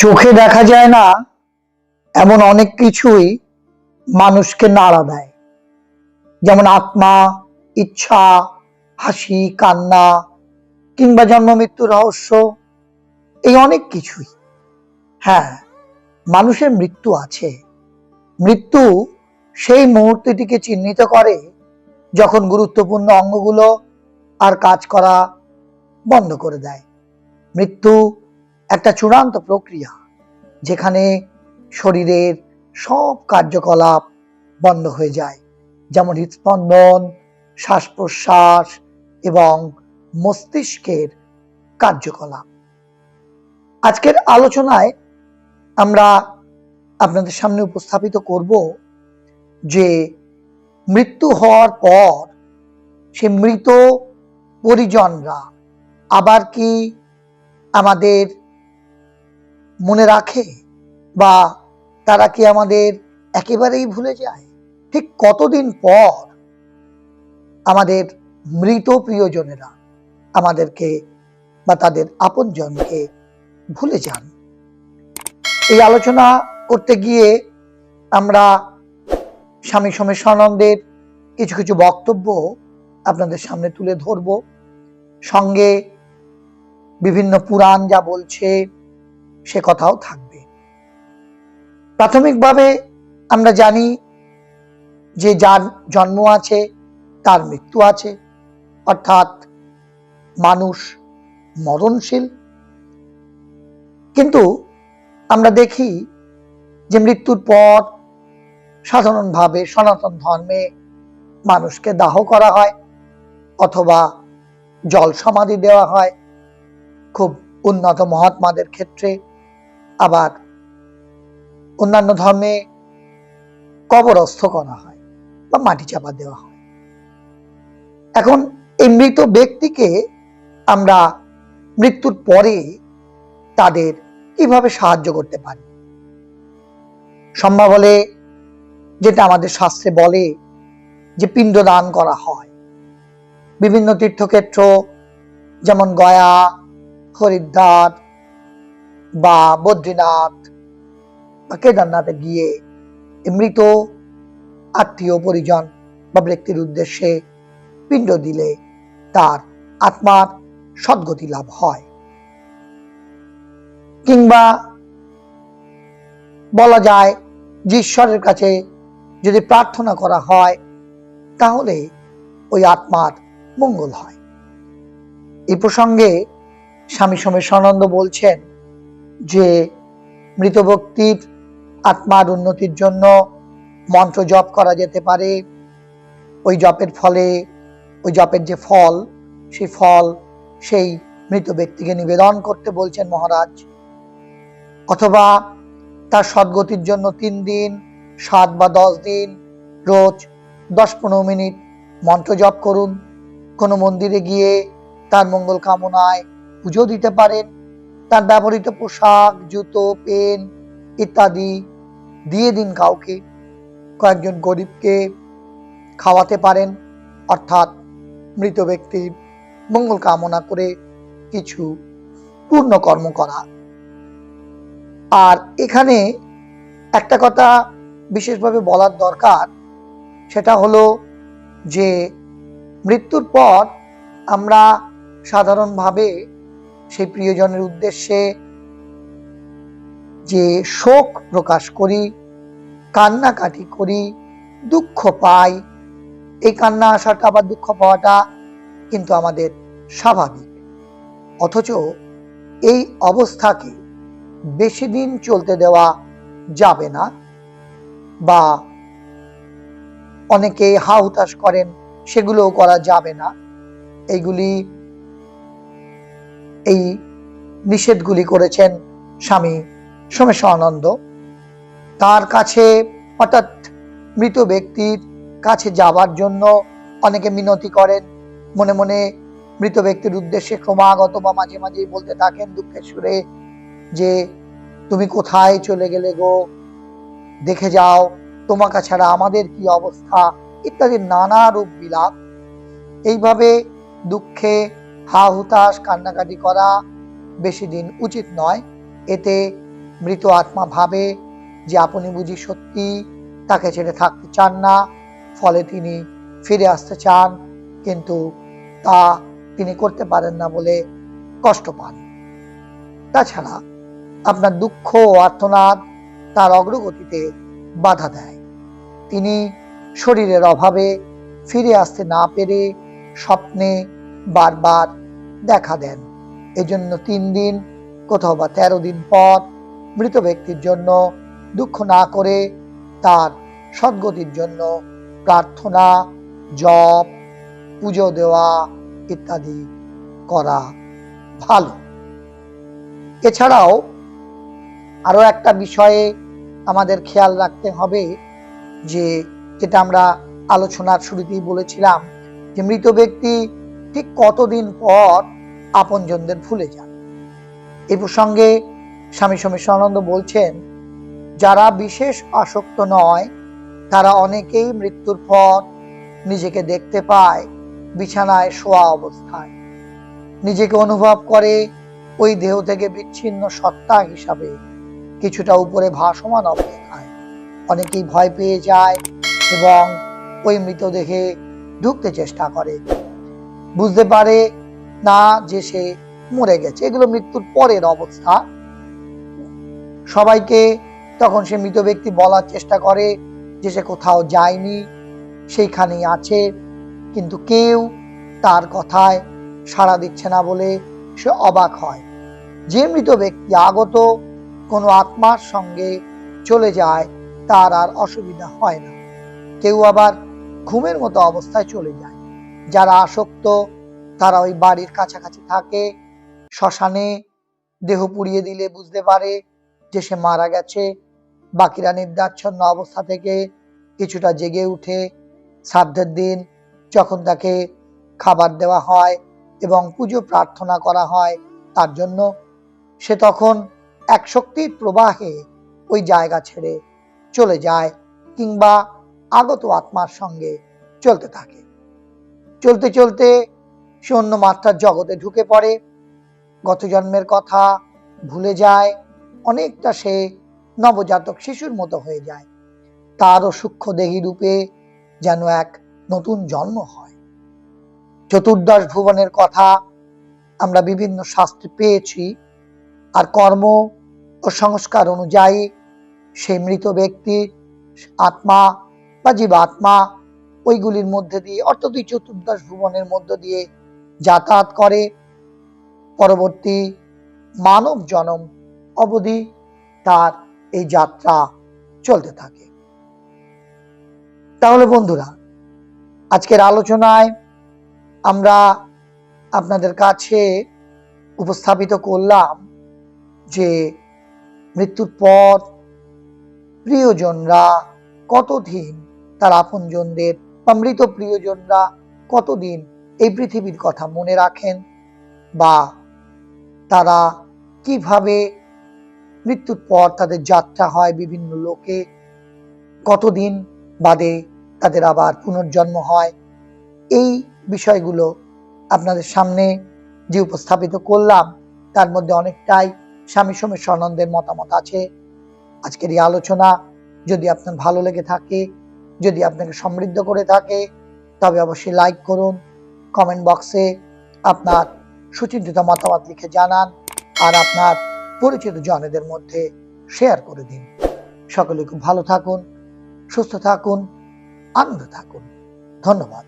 চোখে দেখা যায় না, এমন অনেক কিছুই মানুষকে নাড়া দেয়। যেমন আত্মা, ইচ্ছা, হাসি, কান্না কিংবা জন্ম, মৃত্যু, রহস্য, এই অনেক কিছুই। হ্যাঁ মানুষের মৃত্যু আছে। মৃত্যু সেই মুহূর্তটিকে চিহ্নিত করে যখন গুরুত্বপূর্ণ অঙ্গগুলো আর কাজ করা বন্ধ করে দেয়। মৃত্যু একটা চূড়ান্ত প্রক্রিয়া যেখানে শরীরের সব কার্যকলাপ বন্ধ হয়ে যায়, যেমন হৃদস্পন্দন শ্বাস প্রশ্বাস এবং মস্তিষ্কের কার্যকলাপ। আজকের আলোচনায় আমরা আপনাদের সামনে উপস্থাপিত করব যে মৃত্যু হওয়ার পর সে মৃত পরিজনরা আবার কি আমাদের মনে রাখে? বা তারা কি আমাদের একেবারেই ভুলে যায়? ঠিক কতদিন পর আমাদের মৃত প্রিয়জনেরা আমাদেরকে বা তাদের আপনজনকে ভুলে যান? এই আলোচনা করতে গিয়ে আমরা স্বামী সোমেশানন্দের কিছু কিছু বক্তব্য আপনাদের সামনে তুলে ধরব। সঙ্গে বিভিন্ন পুরাণ যা বলছে সে কথাও থাকবে। প্রাথমিকভাবে আমরা জানি যে যার জন্ম আছে, তার মৃত্যু আছে, অর্থাৎ মানুষ মরণশীল। কিন্তু আমরা দেখি যে মৃত্যুর পর সাধারণভাবে সনাতন ধর্মে মানুষকে দাহ করা হয় অথবা জল সমাধি দেওয়া হয়। খুব উন্নত মহাত্মাদের ক্ষেত্রে আবার অন্যান্য ধর্মে কবরস্থ করা হয় বা মাটি চাপা দেওয়া হয়। এখন এই মৃত ব্যক্তিকে আমরা মৃত্যুর পরে তাদের কীভাবে সাহায্য করতে পারি? সম্ভব হলে যেটা আমাদের শাস্ত্রে বলে যে পিণ্ডদান করা হয়। বিভিন্ন তীর্থক্ষেত্র, যেমন গয়া, হরিদ্বার বা বদ্রীনাথ বা কেদারনাথে গিয়ে মৃত আত্মীয় পরিজন বা ব্যক্তির উদ্দেশ্যে পিণ্ড দিলে তার আত্মার সদ্গতি লাভ হয়। কিংবা বলা যায় যে ঈশ্বরের কাছে যদি প্রার্থনা করা হয়, তাহলে ওই আত্মার মঙ্গল হয়। এই প্রসঙ্গে স্বামী সোমেশানন্দ বলছেন যে মৃত ব্যক্তির আত্মার উন্নতির জন্য মন্ত্র জপ করা যেতে পারে, ওই জপের ফলে, ওই জপের যে ফল, সেই ফল সেই মৃত ব্যক্তিকে নিবেদন করতে বলছেন মহারাজ। অথবা তার সদ্গতির জন্য তিন দিন, সাত বা দশ দিন রোজ দশ পনেরো মিনিট মন্ত্র জপ করুন। কোনো মন্দিরে গিয়ে তার মঙ্গল কামনায় পুজো দিতে পারেন। তার ব্যবহৃত পোশাক, জুতো, পেন ইত্যাদি দিয়ে দিন কাউকে। কয়েকজন গরিবকে খাওয়াতে পারেন, অর্থাৎ মৃত ব্যক্তির মঙ্গল কামনা করে কিছু পূর্ণ কর্ম করা। আর এখানে একটা কথা বিশেষভাবে বলার দরকার, সেটা হলো যে মৃত্যুর পর আমরা সাধারণভাবে সেই প্রিয়জনের উদ্দেশ্যে যে শোক প্রকাশ করি, কান্নাকাটি করি, দুঃখ পাই, এই কান্না আসাটা বা দুঃখ পাওয়াটা কিন্তু আমাদের স্বাভাবিক। অথচ এই অবস্থাকে বেশি দিন চলতে দেওয়া যাবে না বা অনেকে হা হুতাশ করেন, সেগুলোও করা যাবে না। এইগুলি এই নিষেধগুলি করেছেন স্বামী সোমেশানন্দ তার কাছে হঠাৎ মৃত ব্যক্তির কাছে যাবার জন্য অনেকে মিনতি করেন। মনে মনে মৃত ব্যক্তির উদ্দেশ্যে ক্রমাগত বা মাঝে মাঝেই বলতে থাকেন দুঃখের সুরে যে, তুমি কোথায় চলে গেলে গো? দেখে যাও, তোমাকে ছাড়া আমাদের কি অবস্থা? ইত্যাদি নানা রূপ বিলাপ। এইভাবে দুঃখে হা হুতাশ, কান্নাকাটি করা বেশি দিন উচিত নয়। এতে মৃত আত্মা ভাবে যে আপনি বুঝি সত্যি, তাকে ছেড়ে থাকতে চান না, ফলে তিনি ফিরে আসতে চান, কিন্তু তা তিনি করতে পারেন না বলে কষ্ট পান। তাছাড়া আপনার দুঃখ ও আর্থনাদ তার অগ্রগতিতে বাধা দেয়। তিনি শরীরের অভাবে ফিরে আসতে না পেরে স্বপ্নে বারবার দেখা দেন। এজন্য তিন দিন, কোথাও বা তেরো দিন পর মৃত ব্যক্তির জন্য দুঃখ না করে তার সদ্গতির জন্য প্রার্থনা, জপ, পুজো দেওয়া ইত্যাদি করা ভালো। এছাড়াও আরও একটা বিষয়ে আমাদের খেয়াল রাখতে হবে যে, যেটা আমরা আলোচনার শুরুতেই বলেছিলাম যে, মৃত ব্যক্তি ঠিক কতদিন পর আপনজনদের ভুলে যান। এই প্রসঙ্গে স্বামী স্বামী সমীশ্বরানন্দ বলছেন, যারা বিশেষ আসক্ত নয়, তারা অনেকেই মৃত্যুর পর নিজেকে দেখতে পায় বিছানায় শোয়া অবস্থায়। নিজেকে অনুভব করে ওই দেহ থেকে বিচ্ছিন্ন সত্তা হিসাবে কিছুটা উপরে ভাসমান অবস্থায়। অনেকেই ভয় পেয়ে যায় এবং ওই মৃতদেহে ঢুকতে চেষ্টা করে। বুঝতে পারে না যে সে মরে গেছে। এগুলো মৃত্যুর পরের অবস্থা। সবাইকে তখন সে মৃত ব্যক্তি বলার চেষ্টা করে যে সে কোথাও যায়নি, সেইখানেই আছে, কিন্তু কেউ তার কথায় সাড়া দিচ্ছে না বলে সে অবাক হয়। যে মৃত ব্যক্তি আগত কোনো আত্মার সঙ্গে চলে যায়, তার আর অসুবিধা হয় না। কেউ আবার ঘুমের মতো অবস্থায় চলে যায়। যারা আসক্ত, তারা ওই বাড়ির কাছাকাছি থাকে। শ্মশানে দেহ পুড়িয়ে দিলে বুঝতে পারে যে সে মারা গেছে। বাকিরা নির্দাচ্ছন্ন অবস্থা থেকে কিছুটা জেগে উঠে শ্রাদ্ধের দিন যখন তাকে খাবার দেওয়া হয় এবং পুজো প্রার্থনা করা হয় তার জন্য, সে তখন এক শক্তির প্রবাহে ওই জায়গা ছেড়ে চলে যায় কিংবা আগত আত্মার সঙ্গে চলতে থাকে। চলতে চলতে সে অন্য মাত্রার জগতে ঢুকে পড়ে। গত জন্মের কথা ভুলে যায়, অনেকটা সে নবজাতক শিশুর মতো হয়ে যায়। তারও সূক্ষ্ম দেহী রূপে যেন এক নতুন জন্ম হয়। চতুর্দশ ভুবনের কথা আমরা বিভিন্ন শাস্ত্রে পেয়েছি আর কর্ম ও সংস্কার অনুযায়ী সেই মৃত ব্যক্তি আত্মা বা জীবাত্মা ওইগুলির মধ্যে দিয়ে, অর্থাৎ ওই চতুর্দশ ভুবনের মধ্য দিয়ে যাতায়াত করে। পরবর্তী মানব জনম অবধি তার এই যাত্রা চলতে থাকে। তাহলে বন্ধুরা, আজকের আলোচনায় আমরা আপনাদের কাছে উপস্থাপিত করলাম যে মৃত্যুর পর প্রিয়জনরা কতদিন তার আপনজনদের বা প্রিয়জনরা কতদিন এই পৃথিবীর কথা মনে রাখেন? বা তারা কীভাবে মৃত্যুর পর তাদের যাত্রা হয় বিভিন্ন লোকে? কতদিন বাদে তাদের আবার পুনর্জন্ম হয়? এই বিষয়গুলো আপনাদের সামনে যে উপস্থাপিত করলাম, তার মধ্যে অনেকটাই স্বামী সোমেশ্বরানন্দের মতামত আছে। আজকের এই আলোচনা যদি আপনার ভালো লেগে থাকে যদি আপনাকে সমৃদ্ধ করে থাকে, তবে অবশ্যই লাইক করুন কমেন্ট বক্সে আপনার সুচিন্তিত মতামত লিখে জানান, আর আপনার পরিচিত জনেদের মধ্যে শেয়ার করে দিন। সকলে খুব ভালো থাকুন, সুস্থ থাকুন, আনন্দ থাকুন। ধন্যবাদ।